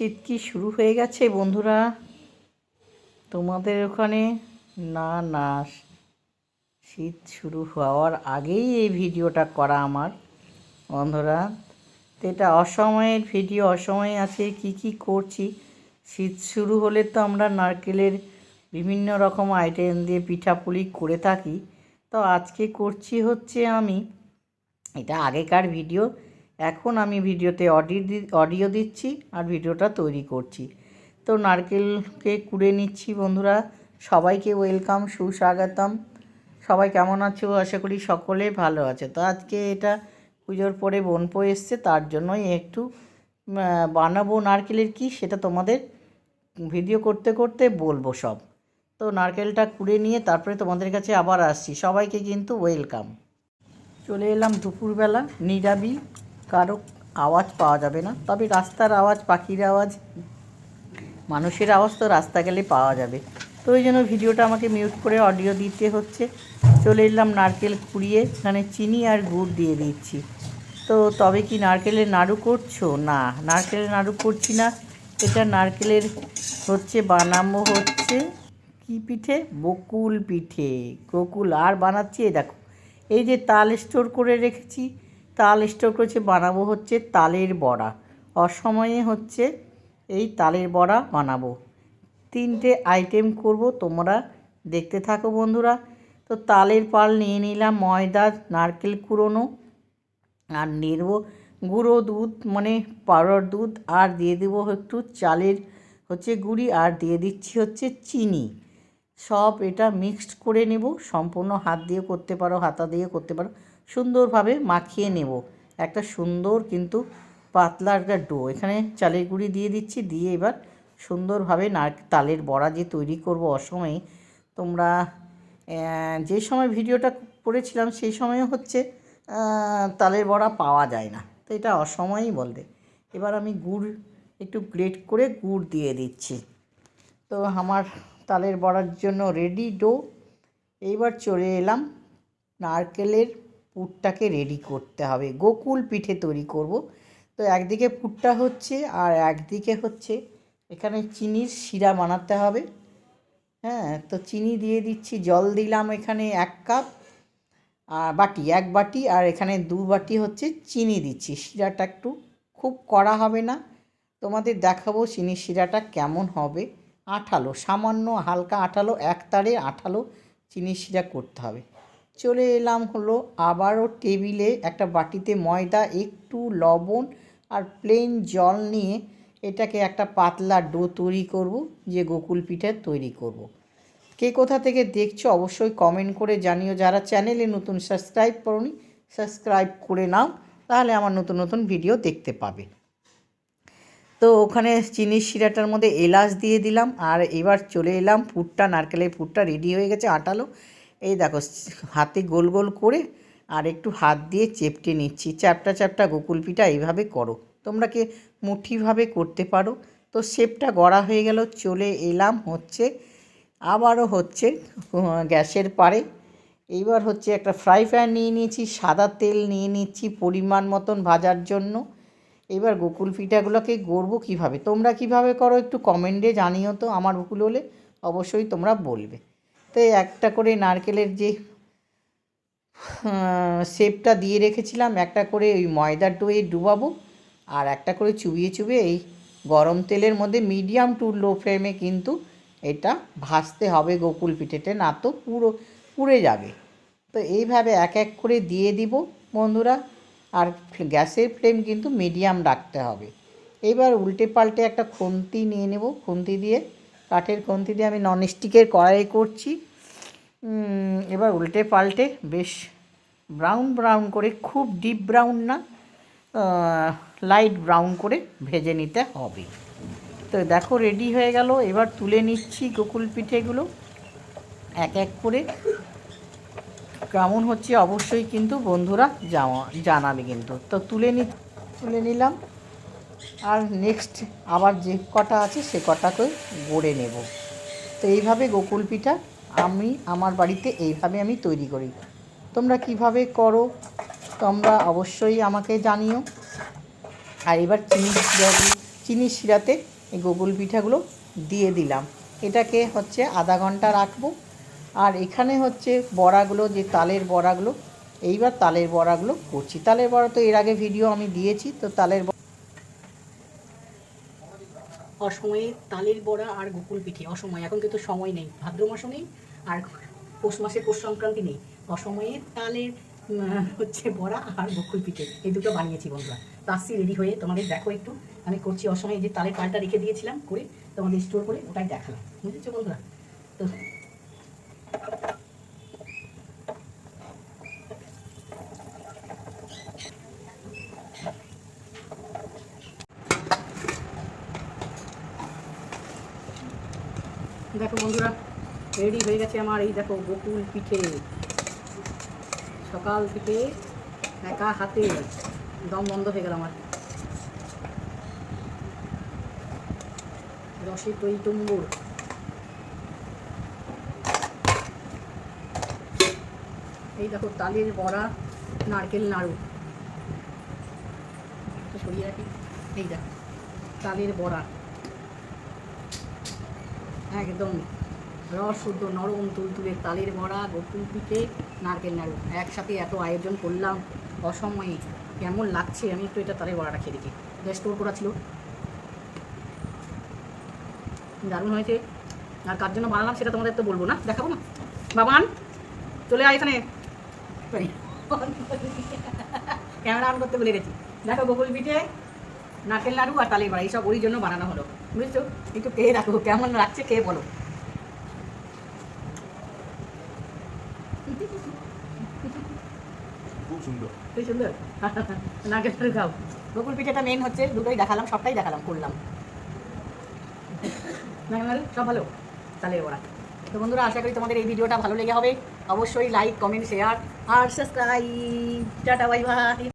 শীত কি শুরু হয়ে গেছে, বন্ধুরা? তোমাদের ওখানে? না না, শীত শুরু হওয়ার আগেই এই ভিডিওটা করা আমার, বন্ধুরা। তো এটা অসময়ের ভিডিও, অসময়ে আছে, কি কি করছি? শীত শুরু হলে তো আমরা নারকেলের বিভিন্ন রকম আইটেম দিয়ে পিঠাপুলি করে থাকি। তো আজকে করছি হচ্ছে আমি, এটা আগেকার ভিডিও এখন আমি ভিডিওতে অডিও অডিও দিচ্ছি আর ভিডিওটা তৈরি করছি। তো নারকেলকে কুড়ে নিচ্ছি বন্ধুরা। সবাইকে ওয়েলকাম, সুস্বাগতম। সবাই কেমন আছো? আশা করি সকলে ভালো আছে। তো আজকে এটা পুজোর পরে বনপো এসছে, তার জন্যই একটু বানাবো নারকেলের কি সেটা তোমাদের ভিডিও করতে করতে বলব সব। তো নারকেলটা কুড়ে নিয়ে তারপরে তোমাদের কাছে আবার আসছি। সবাইকে কিন্তু ওয়েলকাম। চলে এলাম দুপুরবেলা নিরাবি কারও আওয়াজ পাওয়া যাবে না। তবে রাস্তার আওয়াজ, পাখির আওয়াজ, মানুষের আওয়াজ তো রাস্তা গেলে পাওয়া যাবে। তো ওই জন্য ভিডিওটা আমাকে মিউট করে অডিও দিতে হচ্ছে। চলে এলাম নারকেল কুড়িয়ে, এখানে চিনি আর গুড় দিয়ে দিচ্ছি। তো তবে কি নারকেলের নাড়ু করছ? না, নারকেলের নাড়ু করছি না। এটা নারকেলের হচ্ছে, বানাবো হচ্ছে কি পিঠে? বকুল পিঠে। গোকুল আর বানাচ্ছি, এই দেখো। এই যে তাল স্টোর করে রেখেছি তাল স্টোর করেছে, বানাবো হচ্ছে তালের বড়া। অসময়ে হচ্ছে এই তালের বড়া বানাবো। তিনটে আইটেম করব, তোমরা দেখতে থাকো বন্ধুরা। তো তালের পাল নিয়ে নিলাম, ময়দা, নারকেল কুড়োনো, আর নেড়ব। গুঁড়ো দুধ মানে পাউডার দুধ, আর দিয়ে দেবো একটু চালের হচ্ছে গুঁড়ি, আর দিয়ে দিচ্ছি হচ্ছে চিনি। সব এটা মিক্সড করে নেব, সম্পূর্ণ হাত দিয়ে করতে পারো, হাতা দিয়ে করতে পারো। সুন্দরভাবে মাখিয়ে নেব। একটা সুন্দর কিন্তু পাতলা একটা ডো। এখানে চালের গুঁড়ি দিয়ে দিচ্ছি, দিয়ে এবার সুন্দরভাবে নার তালের বড়া যে তৈরি করব অসময়ে, তোমরা যে সময় ভিডিওটা করেছিলাম সেই সময় হচ্ছে তালের বড়া পাওয়া যায় না। তো এটা অসময়ই বলতে এবার আমি গুড় একটু গ্রেট করে গুড় দিয়ে দিচ্ছি। তো আমার তালের বড়ার জন্য রেডি ডো। এইবার চলে এলাম নারকেলের পুরটাকে রেডি করতে হবে। গোকুল পিঠে তৈরি করব। তো একদিকে পুরটা হচ্ছে আর একদিকে হচ্ছে এখানে চিনির শিরা বানাতে হবে। হ্যাঁ তো চিনি দিয়ে দিচ্ছি, জল দিলাম এখানে এক কাপ। আর বাটি, এক বাটি, আর এখানে দু বাটি হচ্ছে চিনি দিচ্ছি। শিরাটা একটু খুব কড়া হবে না। তোমাদের দেখাবো চিনির শিরাটা কেমন হবে। আঠালো, সামান্য হালকা আঠালো, এক তারে আঠালো চিনির শিরা করতে হবে। চলে এলাম হলো আবারও টেবিলে একটা বাটিতে ময়দা, একটু লবণ আর প্লেন জল নিয়ে এটাকে একটা পাতলা ডো তৈরি করব, যে গোকুল পিঠে তৈরি করব। কে কোথা থেকে দেখছ অবশ্যই কমেন্ট করে জানিও। যারা চ্যানেলে নতুন সাবস্ক্রাইব করনি সাবস্ক্রাইব করে নাও, তাহলে আমার নতুন নতুন ভিডিও দেখতে পাবে। তো ওখানে চিনির শিরাটার মধ্যে এলাচ দিয়ে দিলাম, আর এবার চলে এলাম, পুরটা, নারকেলের পুরটা রেডি হয়ে গেছে, আটালো। এই দেখো, হাতে গোল গোল করে আর একটু হাত দিয়ে চেপটে নিচ্ছি। চ্যাপটা চ্যাপটা গোকুল পিঠা এইভাবে করো। তোমরা কি মুঠিভাবে করতে পারো? তো শেপটা গড়া হয়ে গেল, চলে এলাম হচ্ছে, আবারও হচ্ছে, গ্যাসের পারে। এইবার হচ্ছে একটা ফ্রাই প্যান নিয়ে নিয়েছি, সাদা তেল নিয়ে নিচ্ছি পরিমাণ মতন ভাজার জন্য। এবার গোকুল পিঠাগুলোকে গড়বো কীভাবে? তোমরা কীভাবে করো একটু কমেন্টে জানিও তো, আমার ভুল হলে অবশ্যই তোমরা বলবে। এই একটা করে নারকেলের যে শেপটা দিয়ে রেখেছিলাম, একটা করে ওই ময়দার ডোয়ে ডুবাবো আর একটা করে চুবিয়ে চুবিয়ে এই গরম তেলের মধ্যে মিডিয়াম টু লো ফ্লেমে কিন্তু এটা ভাজতে হবে গোকুল পিঠেতে, না তো পুরো, পুড়ে যাবে। তো এইভাবে এক এক করে দিয়ে দিব বন্ধুরা আর গ্যাসের ফ্লেম কিন্তু মিডিয়াম রাখতে হবে। এবার উল্টে পাল্টে একটা খুন্তি নিয়ে নেব, খুন্তি দিয়ে, কাঠের খুন্তি দিয়ে আমি ননস্টিকের কড়াই করছি। এবার উল্টে পাল্টে বেশ ব্রাউন ব্রাউন করে, খুব ডিপ ব্রাউন না লাইট ব্রাউন করে ভেজে নিতে হবে। তো দেখো, রেডি হয়ে গেল। এবার তুলে নিচ্ছি গোকুল পিঠেগুলো। এক এক করে। কেমন হচ্ছে অবশ্যই কিন্তু বন্ধুরা জানাবে কিন্তু। তো তুলে নি, তুলে নিলাম। আর নেক্সট আবার যে কটা আছে, সে কটাকে গড়ে নেব। তো এইভাবে গোকুল পিঠা আমি আমার বাড়িতে এইভাবে আমি তৈরি করি। তোমরা কীভাবে করো, তোমরা অবশ্যই আমাকে জানিও। আর এবার চিনি শিরাগুলো চিনির শিরাতে এই গোকুল পিঠাগুলো দিয়ে দিলাম। এটাকে হচ্ছে আধা ঘণ্টা রাখব। আর এখানে হচ্ছে বড়াগুলো, যে তালের বড়াগুলো, এইবার তালের বড়াগুলো করছি। তালের বড়া তো এর আগে ভিডিও আমি দিয়েছি, তো তালের অসময়ে তালের বড়া আর গোকুল পিঠে, অসময়ে। এখন কিন্তু সময় নেই, ভাদ্র মাসও নেই আর পৌষ মাসে পৌষ সংক্রান্তি নেই। অসময়ে তালের হচ্ছে বড়া আর গোকুল পিঠে, এই দুটো বানিয়েছি বন্ধুরা। তো আসছি রেডি হয়ে, তোমাদের দেখো একটু। আমি করছি অসময়ে যে তালের পালটা রেখে দিয়েছিলাম করে তোমাদের স্টোর করে ওটাই দেখালাম। বুঝেছ বন্ধুরা? তো দেখো বন্ধুরা রেডি হয়ে গেছে আমার এই দেখো গোকুল পিঠে। সকাল থেকে একা হাতে দম বন্ধ হয়ে গেল আমার। রসে তৈ টুম্বুর। এই দেখো তালের বড়া, নারকেল নাড়ু। সরিয়ে রাখি। এই দেখো, তালের বড়া। একদম রস শুদ্ধ নরম তুলতুলে তালের বড়া, গোকুল পিঠে, নারকেল নাড়ু। একসাথে এত আয়োজন করলাম অসময়ে। কেমন লাগছে? আমি একটু এটা তালের বড়াটা খেয়ে দেখি। এটা স্টোর করা ছিল। দারুণ হয়েছে। আর কার জন্য বানালাম সেটা তোমাদের তো বলব না। দেখাবো না? বাবান, চলে আয় এখানে। ক্যামেরা অন করতে বলে গেছি। দেখো গোকুল পিঠে। নারকেল নাড়ু আর তালের বড়া এইসব ওই জন্য বানানো হলো। বুঝছ? একটু খেয়ে দেখো কেমন লাগছে খেয়ে বলো। খুব সুন্দর। খুব সুন্দর? নারকেল নাড়ু খাও। গোকুল পিঠেটা মেন হচ্ছে দুটোই দেখালাম সবটাই দেখালাম করলাম। নারকেল সব ভালো? তালের বড়া। তো বন্ধুরা আশা করি তোমাদের এই ভিডিওটা ভালো লেগে হবে। অবশ্যই লাইক কমেন্ট শেয়ার আর সাবস্ক্রাইব টাটা বাই বাই